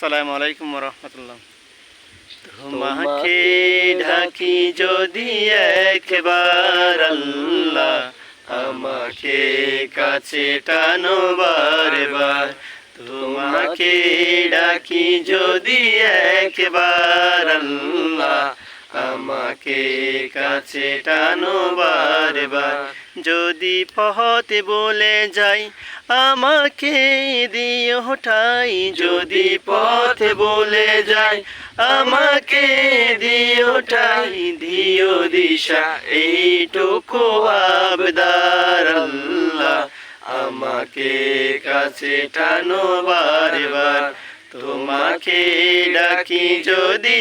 আসসালামু আলাইকুম রহমতুল্লাহ। তোমাকে ঢাকি যদি একবার আল্লাহ আমাকে কাছে টানো বারবার। তোমাকে ডাকি যদি একবার আল্লাহ আমাকে কাছে টানো বারবার। যদি পহতে বলে যাই আমাকে দিও ঠাই, যদি পথে বলে যায় আমাকে দিও ঠাই, দিও দিশা, এইটুকু আবদার আল্লাহ আমাকে কাছে টানো বারবার। তোমাকে ডাকি যদি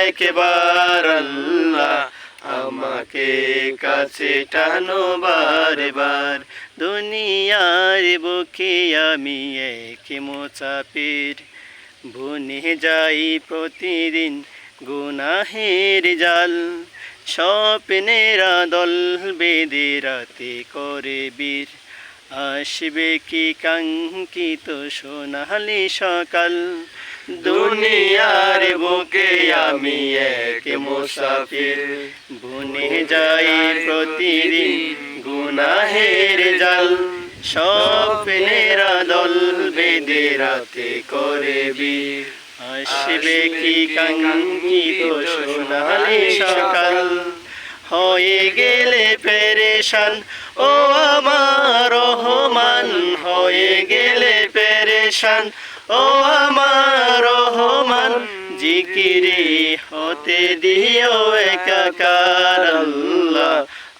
একবার আল্লাহ আমাকে কাছে টানো বারবার দুনিয়ার বুকে আমি এক মোচাপের বনে যাই প্রতিদিন গুনাহের জাল, স্বপ্নেরা দল বেদে রাতে করে বীর। আসবে কি কাঙ্কিত সোনালি সকাল? দুনিয়ার বুকে আমি এক মুসাফির বনে যাই প্রতিদিন গুনাহের জাল, স্বপ্নেরা দল বেদে রাতে করে বীর আসবে কি কাঙ্কিত সোনালি সকাল? হয়ে গেলে পেরেশান, ও আমার রহমান। হয়ে গেলে পেরেশান, ও আমার রহমান। জিকিরে হতে দিও একাকার আল্লাহ।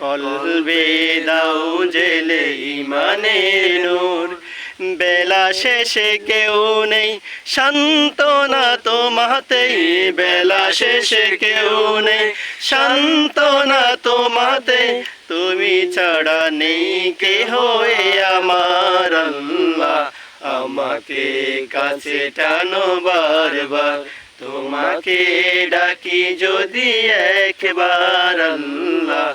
কলবে দাও জেলে ইমানের নূর। বেলা শেষে কেউ নেই, সান্ত্বনা তোমাতেই। বেলা শেষে কেউ নেই, সান্ত্বনা তোমাতে। তুমি ছাড়া নেই কে হয়ে আমার আল্লাহ। আমাকে কাছে টানো বারবার। তোমাকে ডাকি যদি একবার আল্লাহ।